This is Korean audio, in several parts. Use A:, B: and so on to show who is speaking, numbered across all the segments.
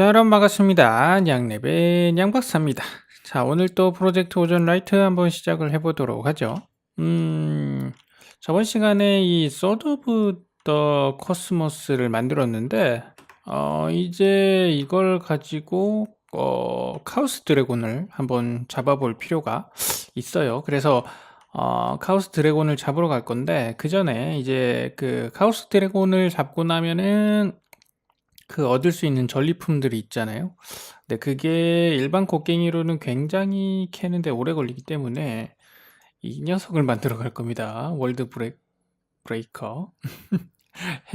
A: 자, 여러분 반갑습니다. 양랩의 양박사입니다. 자, 오늘 또 프로젝트 오전 라이트 한번 시작을 해보도록 하죠. 음, 저번 시간에 이 소드 오브 더 코스모스를 만들었는데, 어, 이제 이걸 가지고, 어, 카우스 드래곤을 한번 잡아볼 필요가 있어요. 그래서, 어, 카우스 드래곤을 잡으러 갈 건데, 그 전에 이제 그 카우스 드래곤을 잡고 나면은 그 얻을 수 있는 전리품들이 있잖아요. 근데 그게 일반 곡괭이로는 굉장히 캐는데 오래 걸리기 때문에 이 녀석을 만들어 갈 겁니다. 월드 브레, 브레이커.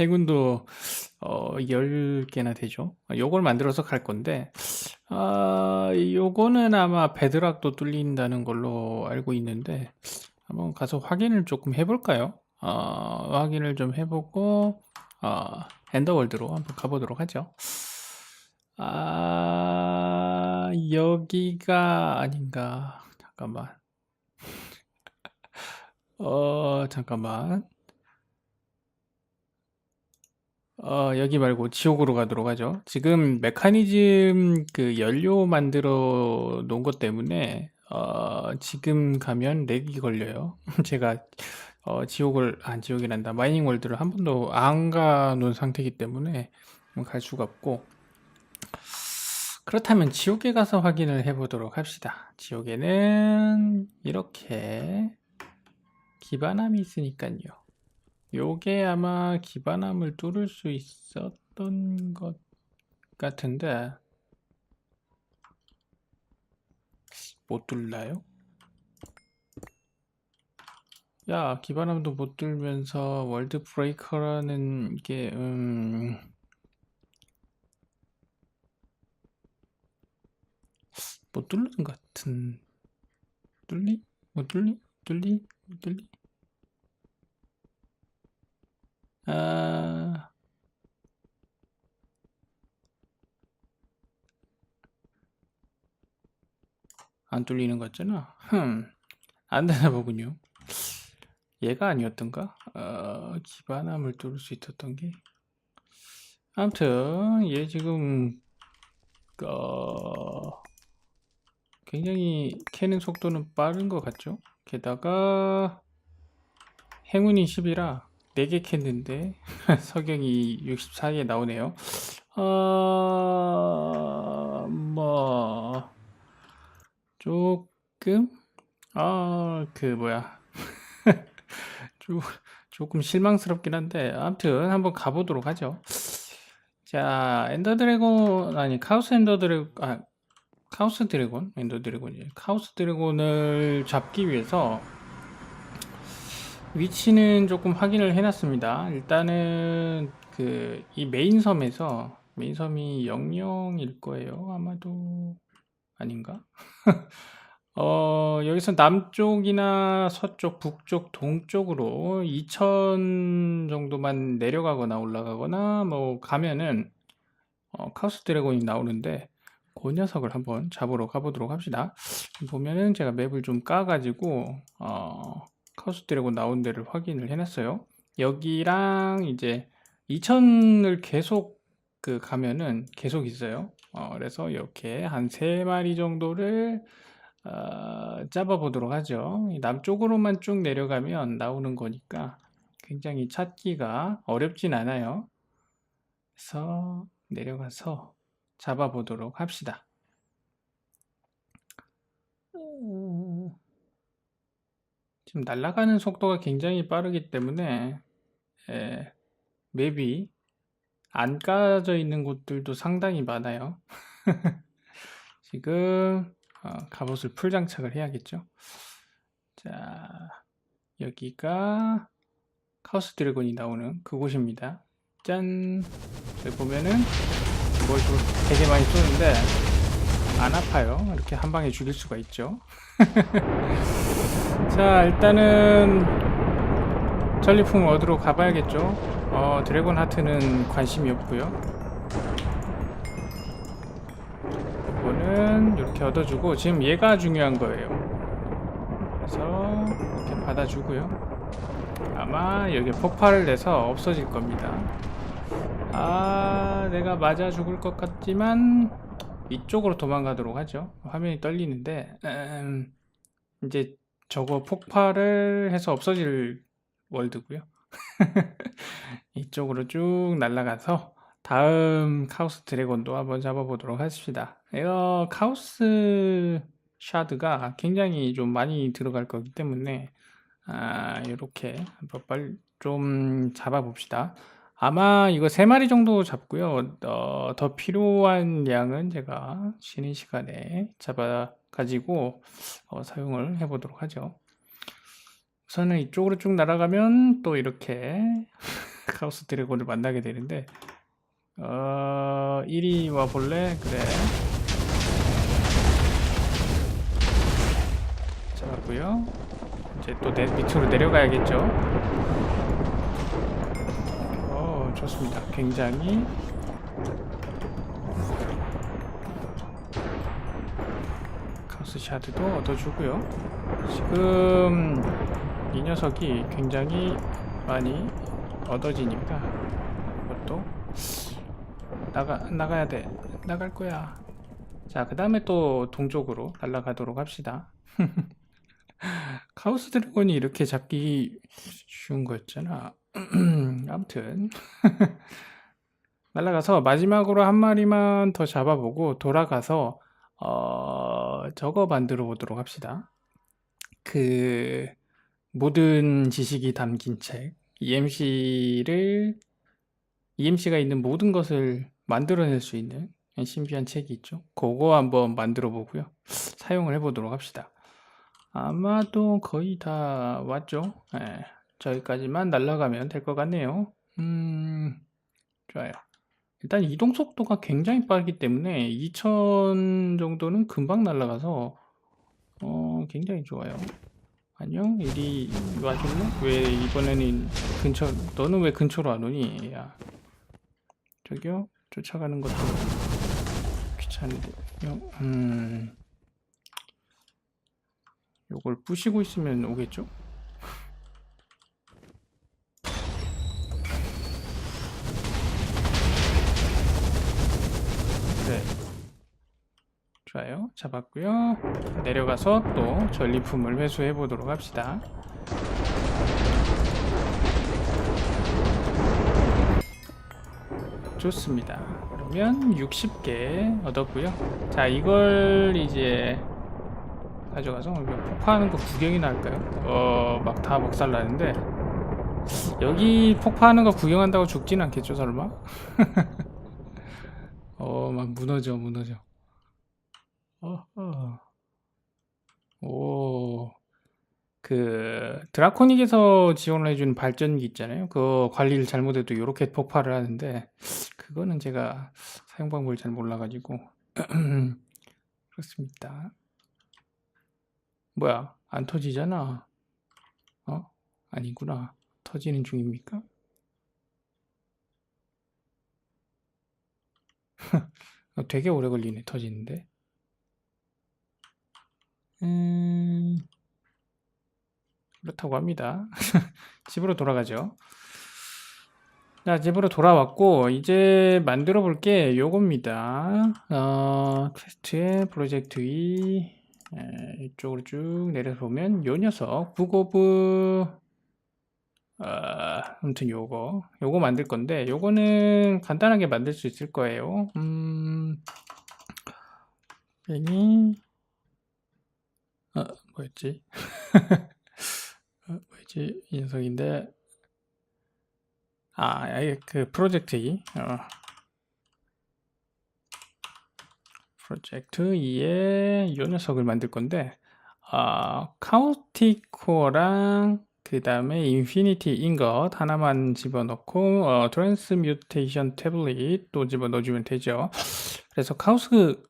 A: 해군도 어, 10개나 되죠. 요걸 만들어서 갈 건데, 아, 요거는 아마 베드락도 뚫린다는 걸로 알고 있는데, 한번 가서 확인을 조금 해볼까요? 어, 확인을 좀 해보고, 어, 엔더월드로 한번 가보도록 하죠. 아, 여기가 아닌가. 잠깐만. 어, 잠깐만. 어, 여기 말고 지옥으로 가도록 하죠. 지금 메커니즘 그 연료 만들어 놓은 것 때문에 어, 지금 가면 렉이 걸려요. 제가 어, 지옥을 안 지옥이란다. 마이닝 월드를 한 번도 안 가놓은 상태이기 때문에 갈 수가 없고 그렇다면 지옥에 가서 확인을 해보도록 합시다. 지옥에는 이렇게 기반함이 있으니까요. 요게 아마 기반함을 뚫을 수 있었던 것 같은데 못 뚫나요? 야, 기반함도 못 뚫면서 월드 브레이커라는 게 음... 못 뚫는 것 같은 뚫리? 못 뚫리? 뚫리? 못 뚫리? 아... 안 뚫리는 것 같잖아. 흠, 안 되나 보군요. 얘가 아니었던가? 어, 기반함을 뚫을 수 있었던 게. 아무튼, 얘 지금, 어, 굉장히 캐는 속도는 빠른 것 같죠? 게다가, 행운이 10이라 4개 캤는데, 석영이 64에 나오네요. 어, 뭐, 조금, 아, 그, 뭐야. 조, 조금 실망스럽긴 한데 아무튼 한번 가보도록 하죠. 자, 엔더 드래곤 아니 카우스 엔더 드래곤 아 카우스 드래곤 엔더 드래곤이 카우스 드래곤을 잡기 위해서 위치는 조금 확인을 해놨습니다. 일단은 그 이 메인 섬에서 메인 섬이 영영일 거예요. 아마도 아닌가? 어, 여기서 남쪽이나 서쪽, 북쪽, 동쪽으로 2000 정도만 내려가거나 올라가거나 뭐 가면은 어, 카우스 드래곤이 나오는데 그 녀석을 한번 잡으러 가보도록 합시다. 보면은 제가 맵을 좀 까가지고 어, 카우스 드래곤 나온 데를 확인을 해놨어요. 여기랑 이제 2000을 계속 그 가면은 계속 있어요. 어, 그래서 이렇게 한세 마리 정도를 어, 잡아보도록 하죠. 남쪽으로만 쭉 내려가면 나오는 거니까 굉장히 찾기가 어렵진 않아요. 그래서 내려가서 잡아보도록 합시다. 지금 날아가는 속도가 굉장히 빠르기 때문에 예, 맵이 안 까져 있는 곳들도 상당히 많아요. 지금 어, 갑옷을 풀 장착을 해야겠죠. 자, 여기가 카우스 드래곤이 나오는 그곳입니다. 짠! 여기 보면은 뭘 되게 많이 쏘는데 안 아파요. 이렇게 한 방에 죽일 수가 있죠. 자, 일단은 전리품 얻으러 가봐야겠죠. 어, 드래곤 하트는 관심이 없고요. 이거는 이렇게 얻어주고 지금 얘가 중요한 거예요 그래서 이렇게 받아주고요 아마 여기 폭발을 내서 없어질 겁니다 아, 내가 맞아 죽을 것 같지만 이쪽으로 도망가도록 하죠. 화면이 떨리는데 음, 이제 저거 폭발을 해서 없어질 월드고요. 이쪽으로 쭉 날아가서 다음 카오스 드래곤도 한번 잡아보도록 하십시다. 이거 카오스 샤드가 굉장히 좀 많이 들어갈 거기 때문에 아, 이렇게 한번 빨리 좀 잡아봅시다. 아마 이거 세 마리 정도 잡고요. 어, 더 필요한 양은 제가 쉬는 시간에 잡아 가지고 어, 사용을 해보도록 하죠. 우선은 이쪽으로 쭉 날아가면 또 이렇게 카오스 드래곤을 만나게 되는데 어, 이리 와 볼래? 그래. 잡았고요. 이제 또 내, 밑으로 내려가야겠죠. 어, 좋습니다. 굉장히 카우스 샤드도 얻어주고요. 지금 이 녀석이 굉장히 많이 얻어지니까 나가 나가야 돼. 나갈 거야. 자, 그 다음에 또 동쪽으로 날아가도록 합시다. 카오스 드래곤이 이렇게 잡기 쉬운 거였잖아. 아무튼 날아가서 마지막으로 한 마리만 더 잡아보고 돌아가서 어, 저거 만들어 보도록 합시다. 그 모든 지식이 담긴 책 EMC를 EMC가 있는 모든 것을 만들어낼 수 있는 신비한 책이 있죠. 그거 한번 만들어 보고요. 사용을 해보도록 합시다. 아마도 거의 다 왔죠. 예, 저기까지만 날아가면 될 것 같네요. 음, 좋아요. 일단 이동 속도가 굉장히 빠르기 때문에 2000 정도는 금방 날아가서 어, 굉장히 좋아요. 안녕, 이리 와줄래? 왜 이번에는 근처, 너는 왜 근처로 안 오니? 야, 저기요, 쫓아가는 것도 귀찮은데, 음, 요걸 부시고 있으면 오겠죠? 네. 좋아요. 잡았고요. 내려가서 또 전리품을 회수해 보도록 합시다. 좋습니다. 그러면 60개 얻었고요. 자, 이걸 이제 가져가서 이거 폭파하는 거 구경이나 할까요? 어, 막 다 먹살나는데 여기 폭파하는 거 구경한다고 죽진 않겠죠, 설마? 어, 막 무너져, 무너져. 어허. 오, 그 드라코닉에서 지원을 해준 발전기 있잖아요. 그 관리를 잘못해도 이렇게 폭발을 하는데 그거는 제가 사용 방법을 잘 몰라가지고 그렇습니다. 뭐야? 안 터지잖아. 어? 아니구나. 터지는 중입니까? 어, 되게 오래 걸리네, 터지는데. 음, 그렇다고 합니다. 집으로 돌아가죠. 자, 집으로 돌아왔고, 이제 만들어 볼 게 요겁니다. 어, 퀘스트의 프로젝트 2, 에, 이쪽으로 쭉 내려서 보면 요 녀석, 북오브, 어, 아무튼 요거, 요거 만들 건데, 요거는 간단하게 만들 수 있을 거예요. 음, 괜히, 어, 뭐였지? 어? 이 녀석인데, 아, 그 프로젝트 2, 어. 프로젝트 2에 요 녀석을 만들 건데, 아, 카우티코어랑 그 다음에 인피니티 인것 하나만 집어넣고 어, 트랜스뮤테이션 태블릿 또 집어넣어주면 되죠. 그래서 카우스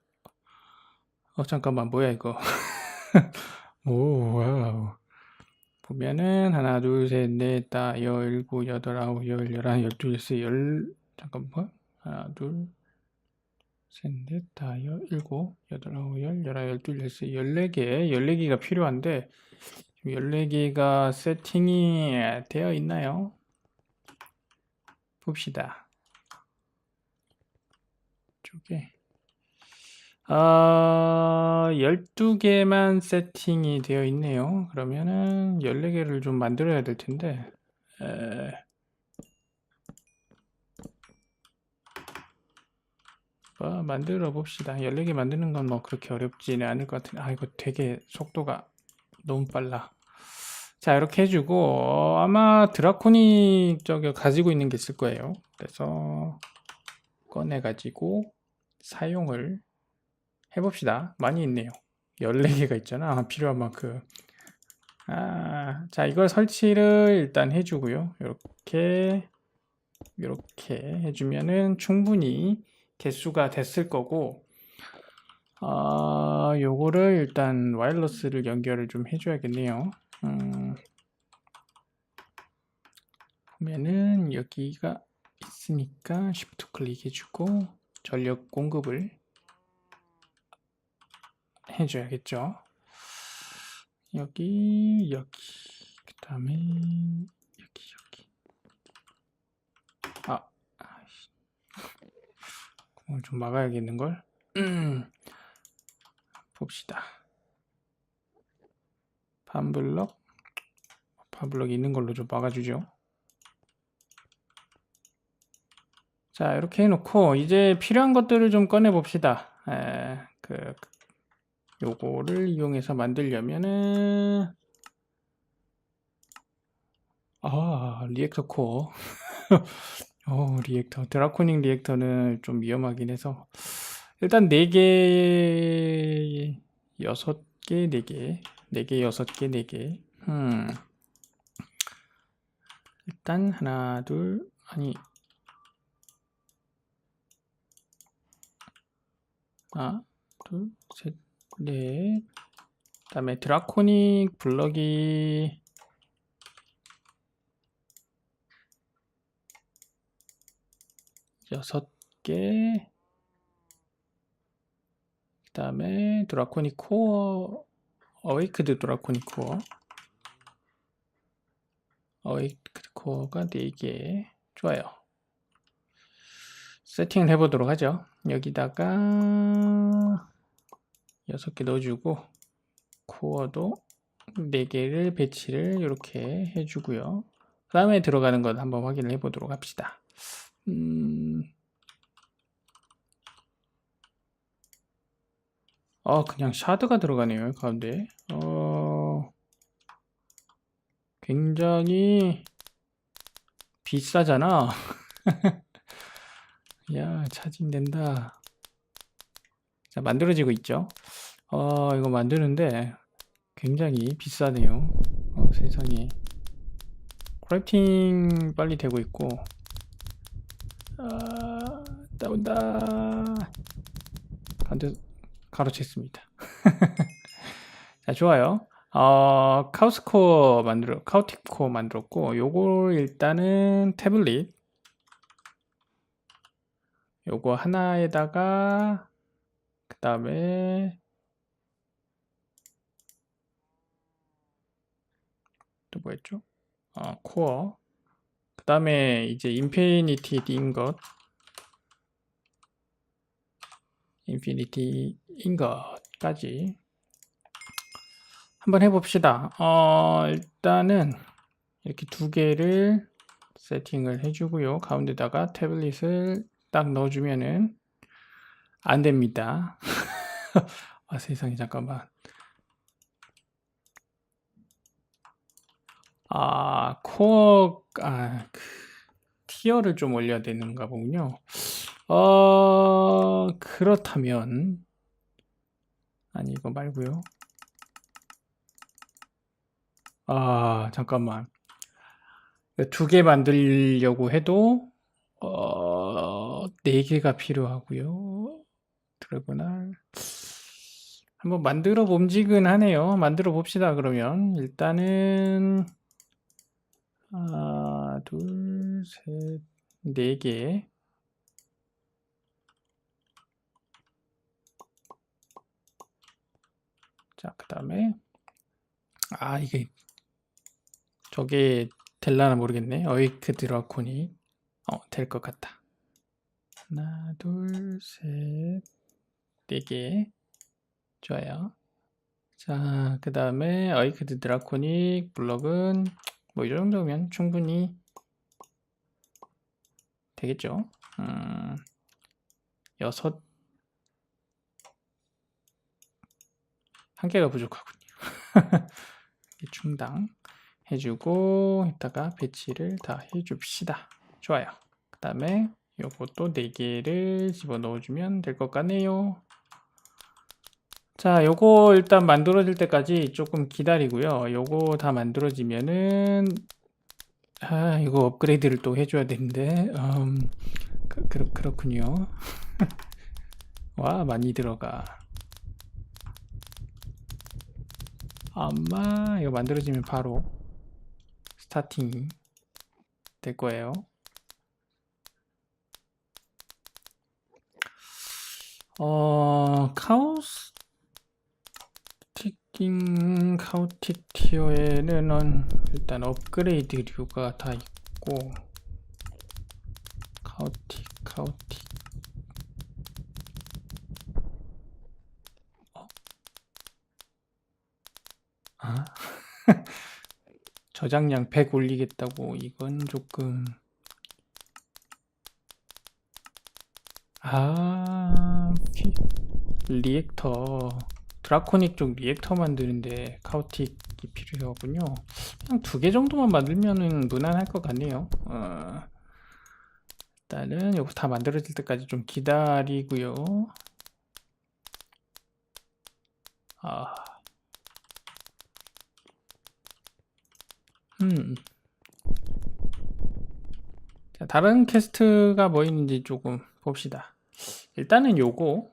A: 어 잠깐만 뭐야 이거 오 와우 보면은 하나 둘 셋 넷 다 열, 일곱 여덟 아홉 열 열한 열두 열세 열 잠깐만 하나 둘 셋, 넷, 다, 여, 일곱, 여덟, 아홉, 열, 열한, 열둘, 열세, 열네 개, 열네 개가 필요한데, 14개가 세팅이 되어 있나요? 봅시다. 이쪽에. 아, 12개만 세팅이 되어 있네요. 그러면은 14개를 좀 만들어야 될 텐데. 에... 뭐 만들어 봅시다. 14개 만드는 건 뭐 그렇게 어렵지는 않을 것 같은데. 아, 이거 되게 속도가 너무 빨라. 자, 이렇게 해주고, 어, 아마 드라코니 저기 가지고 있는 게 있을 거예요. 그래서 꺼내가지고 사용을 해봅시다. 많이 있네요. 14개가 있잖아. 필요한 만큼. 아, 자, 이걸 설치를 일단 해주고요. 이렇게, 이렇게 해주면은 충분히 개수가 됐을 거고, 아, 요거를 일단 와이어러스를 연결을 좀 해줘야겠네요. 음, 보면은 여기가 있으니까 Shift 클릭해주고 전력 공급을 해줘야겠죠. 여기, 여기, 그 다음에 여기, 여기. 아. 오늘 좀 막아야겠는 걸. 음, 봅시다. 반블럭, 반블럭 있는 걸로 좀 막아주죠. 자, 이렇게 해놓고 이제 필요한 것들을 좀 꺼내 봅시다. 에, 그 요거를 이용해서 만들려면은 아 리액터 코어. 어 리액터. 드라코닝 리액터는 좀 위험하긴 해서. 일단 4개 6개 4개. 4개 6개 4개. 음. 일단 하나 둘 아니. 하나 둘셋 네. 그 다음에 드라코닉 블럭이 여섯 개. 그 다음에 드라코닉 코어 어웨이크드 드라코닉 코어 어웨이크드 코어가 4개. 좋아요. 세팅을 해보도록 하죠. 여기다가 6개 넣어주고 코어도 4개를 배치를 이렇게 해주고요. 그 다음에 들어가는 것 한번 확인을 해보도록 합시다. 음... 아 그냥 샤드가 들어가네요 가운데. 어... 굉장히 비싸잖아. 야 차징된다 자 만들어지고 있죠 어, 이거 만드는데 굉장히 비싸네요. 어, 세상에. 크래프팅 빨리 되고 있고. 아, 나온다. 반드 가로챘습니다. 자, 좋아요. 어, 카우스코어 만들어, 카우틱코어 만들었고, 요걸 일단은 태블릿. 요거 하나에다가, 그 다음에 또 뭐였죠? 아, 코어. 그 다음에 이제 인피니티 인것. 인피니티 인 것까지 한번 해봅시다. 어, 일단은 이렇게 두 개를 세팅을 해주고요. 가운데다가 태블릿을 딱 넣어주면은 안 됩니다. 아, 세상에 잠깐만. 아, 코어, 아, 그, 티어를 좀 올려야 되는가 보군요. 어, 그렇다면, 아니, 이거 말고요. 아, 잠깐만. 두 개 만들려고 해도, 어, 네 개가 필요하고요. 드래곤알. 한번 만들어 봄직은 하네요. 만들어 봅시다, 그러면. 일단은, 하나, 둘, 셋, 네 개. 자, 그 다음에, 아, 이게, 저게 될라나 모르겠네. 어이크 드라콘이, 어, 될 것 같다. 하나, 둘, 셋, 네 개. 좋아요. 자, 그 다음에 어이크드 드라코닉 블럭은 뭐 이 정도면 충분히 되겠죠. 음, 여섯 한 개가 부족하군요. 충당 해주고 이따가 배치를 다 해줍시다. 좋아요. 그 다음에 요것도 4개를 집어넣어주면 될 것 같네요. 자, 요거 일단 만들어질 때까지 조금 기다리고요. 요거 다 만들어지면은 아, 이거 업그레이드를 또 해줘야 되는데 음, 그, 그, 그렇군요. 와, 많이 들어가. 아마 이거 만들어지면 바로 스타팅 될 거예요. 어, 카우스 티 킹 카우틱 티어에는 일단 업그레이드류가 다 있고 카우틱 카우틱 어? 아? 저장량 100 올리겠다고 이건 조금 아 피- 리액터 드라코닉 쪽 리액터 만드는데 카우틱이 필요하군요. 그냥 두 개 정도만 만들면은 무난할 것 같네요. 어, 일단은 이거 다 만들어질 때까지 좀 기다리고요. 아. 음. 자, 다른 퀘스트가 뭐 있는지 조금 봅시다. 일단은 요거,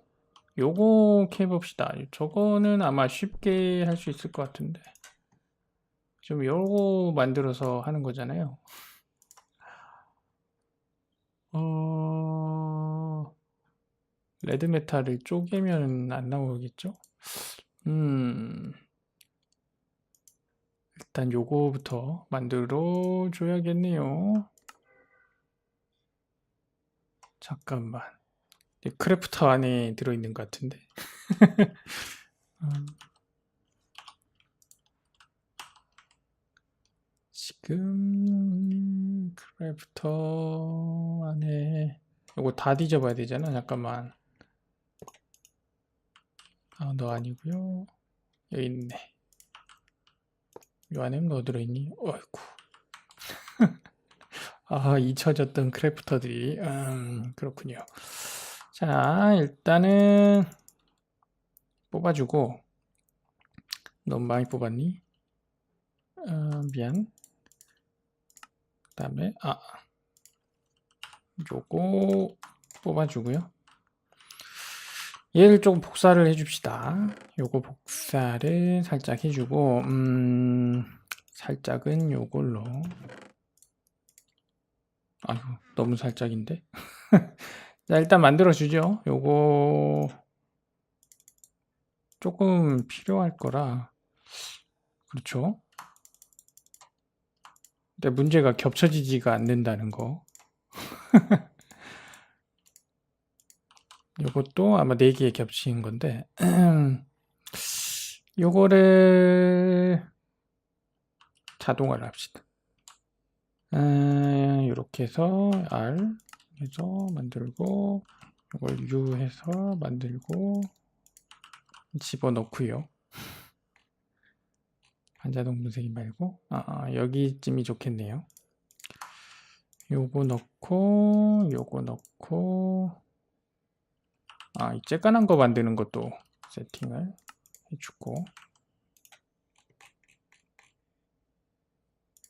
A: 요거 해봅시다. 저거는 아마 쉽게 할 수 있을 것 같은데. 좀 요거 만들어서 하는 거잖아요. 어, 레드 메탈을 쪼개면 안 나오겠죠? 음, 일단 요거부터 만들어 줘야겠네요. 잠깐만. 이 크래프터 안에 들어있는 것 같은데. 음. 지금 크래프터 안에 이거 다 뒤져봐야 되잖아. 잠깐만. 아, 너 아니고요. 여기 있네. 이 안에 뭐 들어있니? 어이구. 아, 잊혀졌던 크래프터들이. 음, 그렇군요. 자, 일단은 뽑아주고. 너무 많이 뽑았니? 어, 미안. 그 다음에, 아, 요거 뽑아주고요. 얘를 조금 복사를 해줍시다. 요거 복사를 살짝 해주고, 음, 살짝은 요걸로. 아이고, 너무 살짝인데? 자, 일단 만들어 주죠. 요거, 조금 필요할 거라. 그렇죠? 근데 문제가 겹쳐지지가 않는다는 거. 요것도 아마 4개에 겹치는 건데, 요거를 자동화를 합시다. 이렇게 해서 R 해서 만들고 이걸 U 해서 만들고 집어넣고요. 반자동 분쇄기 말고 아, 아, 여기쯤이 좋겠네요. 요거 넣고 요거 넣고 아, 이 쬐깐한 거 만드는 것도 세팅을 해주고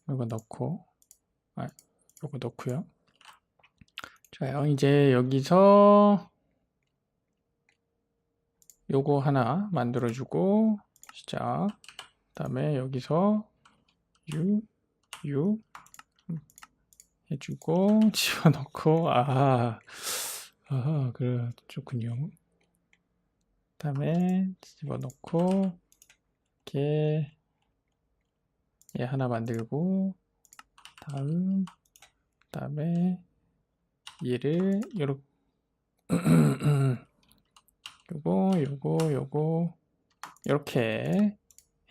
A: 이거 넣고 아, 요거 넣고요. 좋아요. 이제 여기서 요거 하나 만들어주고 시작. 그 다음에 여기서 U U 해주고 집어넣고 아, 아 그래 좋군요. 그 다음에 집어넣고 이렇게 얘 하나 만들고 다음 다음에 얘를 요렇게 요거, 요거, 요거, 이렇게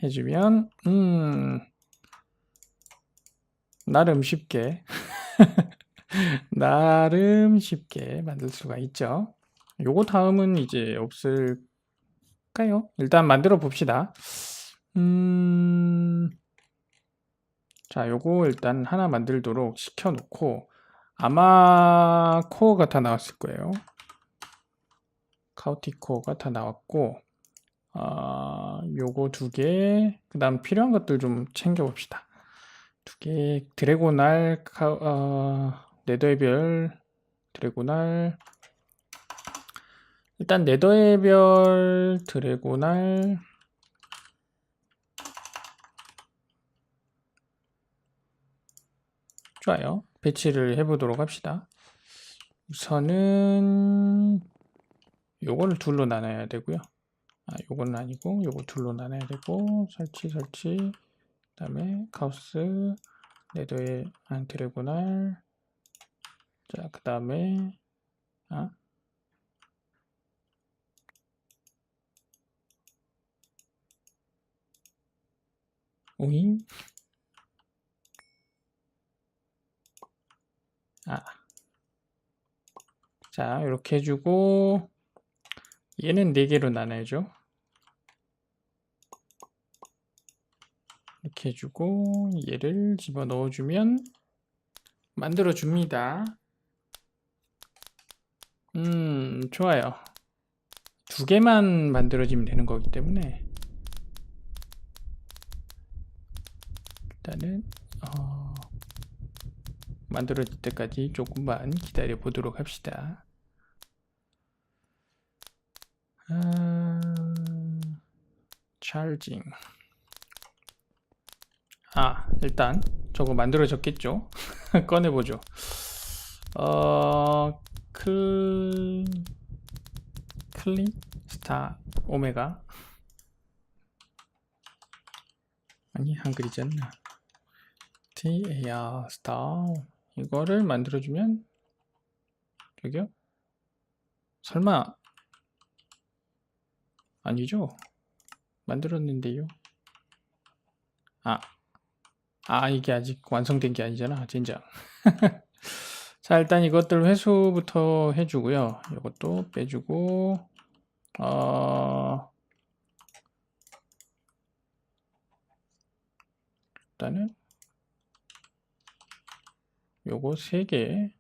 A: 해주면, 음, 나름 쉽게, 나름 쉽게 만들 수가 있죠. 요거 다음은 이제 없을까요? 일단 만들어 봅시다. 음, 자, 요거 일단 하나 만들도록 시켜놓고, 아마 코어가 다 나왔을 거예요. 카우티 코어가 다 나왔고, 아, 요거 두 개, 그 다음 필요한 것들 좀 챙겨봅시다. 두 개, 드래곤알, 카, 어, 네더의 별, 드래곤알, 일단 네더의 별, 드래곤알, 좋아요. 배치를 해보도록 합시다. 우선은 요거를 둘로 나눠야 되고요. 아, 요거는 아니고 요거 둘로 나눠야 되고 설치 설치 그 다음에 카우스 네더의 안 드래곤알 자 그 다음에 아 오잉 아. 자, 이렇게 해주고, 얘는 4개로 나눠야죠. 이렇게 해주고, 얘를 집어 넣어주면, 만들어줍니다. 음, 좋아요. 두 개만 만들어지면 되는 거기 때문에, 일단은, 어, 만들어질 때까지 조금만 기다려 보도록 합시다. 아, 찰징. 아, 일단 저거 만들어졌겠죠? 꺼내보죠. 어, 클, 클린, 스타, 오메가. 아니, 한글이지 않나. TAR, 스타. 이거를 만들어주면, 저기요? 설마, 아니죠? 만들었는데요. 아, 아, 이게 아직 완성된 게 아니잖아, 진짜. 자, 일단 이것들 회수부터 해주고요. 이것도 빼주고, 어, 일단은 요거 세개더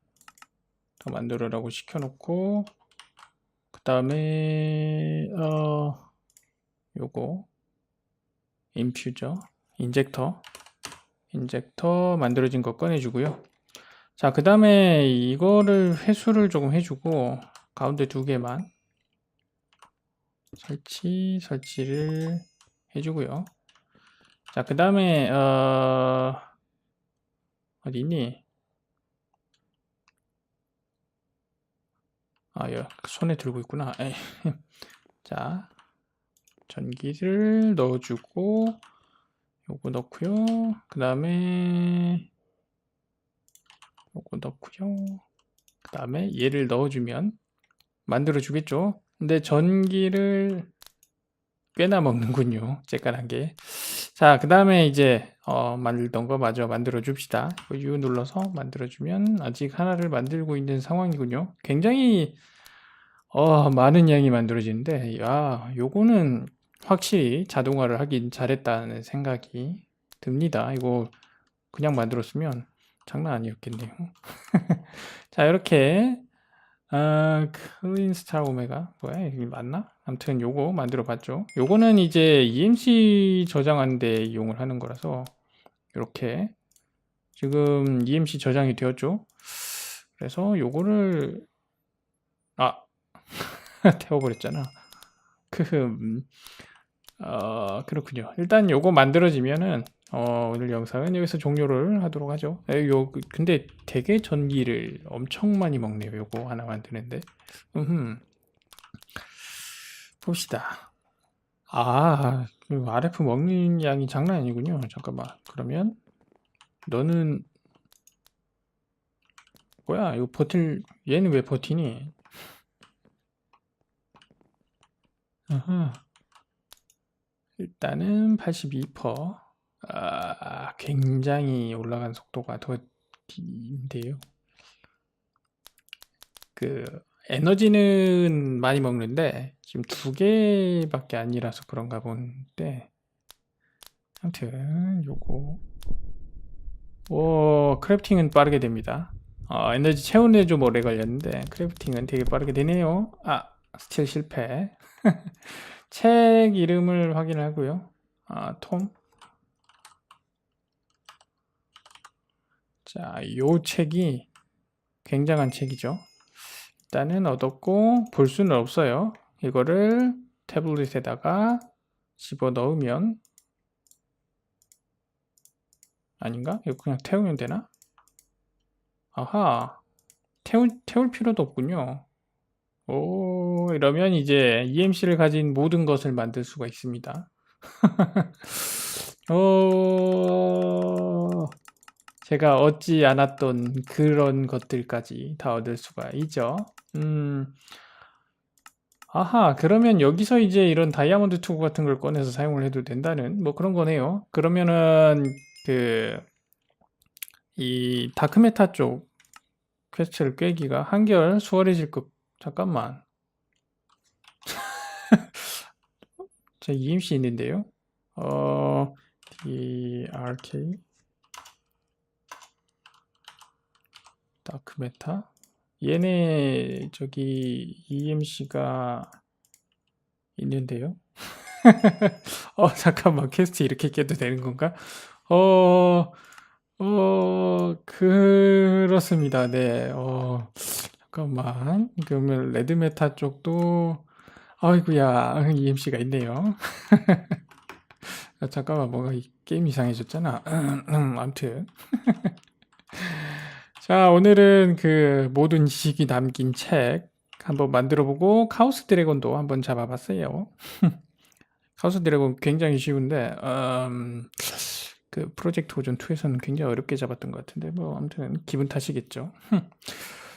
A: 만들어라고 시켜놓고, 그 다음에, 어, 요거, 인퓨저, 인젝터, 인젝터 만들어진 거 꺼내주고요. 자, 그 다음에 이거를 회수를 조금 해주고, 가운데 두 개만 설치, 설치를 해주고요. 자, 그 다음에, 어, 어디 있니? 아, 여, 손에 들고 있구나. 에이. 자, 전기를 넣어주고, 요거 넣고요. 그 다음에, 요거 넣고요. 그 다음에 얘를 넣어주면 만들어 주겠죠. 근데 전기를 꽤나 먹는군요. 쬐깐한 게. 자, 그 다음에 이제 어, 만들던 거 마저 만들어 줍시다. U 눌러서 만들어 주면 아직 하나를 만들고 있는 상황이군요. 굉장히 어, 많은 양이 만들어지는데 야, 요거는 확실히 자동화를 하긴 잘했다는 생각이 듭니다. 이거 그냥 만들었으면 장난 아니었겠네요. 자, 이렇게 아, 클린 스타 오메가 뭐야? 이게 맞나? 아무튼 요거 만들어 봤죠. 요거는 이제 EMC 저장하는데 이용을 하는 거라서 이렇게 지금 EMC 저장이 되었죠. 그래서 요거를 아 태워버렸잖아. 그 음, 어, 그렇군요. 일단 요거 만들어지면은 어, 오늘 영상은 여기서 종료를 하도록 하죠. 에, 요 근데 되게 전기를 엄청 많이 먹네요. 요거 하나 만드는데. 음. 봅시다. 아, 그 RF 먹는 양이 장난 아니군요. 잠깐만. 그러면 너는 뭐야? 이거 버틸 얘는 왜 버티니? 일단은 82%. 아, 굉장히 올라간 속도가 더인데요. 그 에너지는 많이 먹는데 지금 두 개밖에 아니라서 그런가 본데 아무튼 요거 오 크래프팅은 빠르게 됩니다. 어, 에너지 채우는데 좀 오래 걸렸는데 크래프팅은 되게 빠르게 되네요. 아 스틸 실패. 책 이름을 확인하고요. 아, 톰. 자, 요 책이 굉장한 책이죠. 일단은 얻었고 볼 수는 없어요. 이거를 태블릿에다가 집어 넣으면 아닌가? 이거 그냥 태우면 되나? 아하. 태울, 태울 필요도 없군요. 오, 이러면 이제 EMC를 가진 모든 것을 만들 수가 있습니다. 오, 제가 얻지 않았던 그런 것들까지 다 얻을 수가 있죠. 음, 아하, 그러면 여기서 이제 이런 다이아몬드 투구 같은 걸 꺼내서 사용을 해도 된다는 뭐 그런 거네요. 그러면은 그, 이 다크메타 쪽 퀘스트를 꿰기가 한결 수월해질 것, 잠깐만. 제 EMC 있는데요. 어, DRK 다크메타 얘네 저기 EMC가 있는데요. 어, 잠깐만 퀘스트 이렇게 깨도 되는 건가? 어, 어, 그렇습니다. 네. 어, 잠깐만. 그러면 레드메타 쪽도 아이고야 EMC가 있네요. 아, 잠깐만 이 게임 이상해졌잖아. 아무튼 자 오늘은 그 모든 지식이 담긴 책 한번 만들어보고 카오스 드래곤도 한번 잡아봤어요. 카오스 드래곤 굉장히 쉬운데 음, 그 프로젝트 호전 2에서는 굉장히 어렵게 잡았던 것 같은데 뭐 아무튼 기분 탓이겠죠.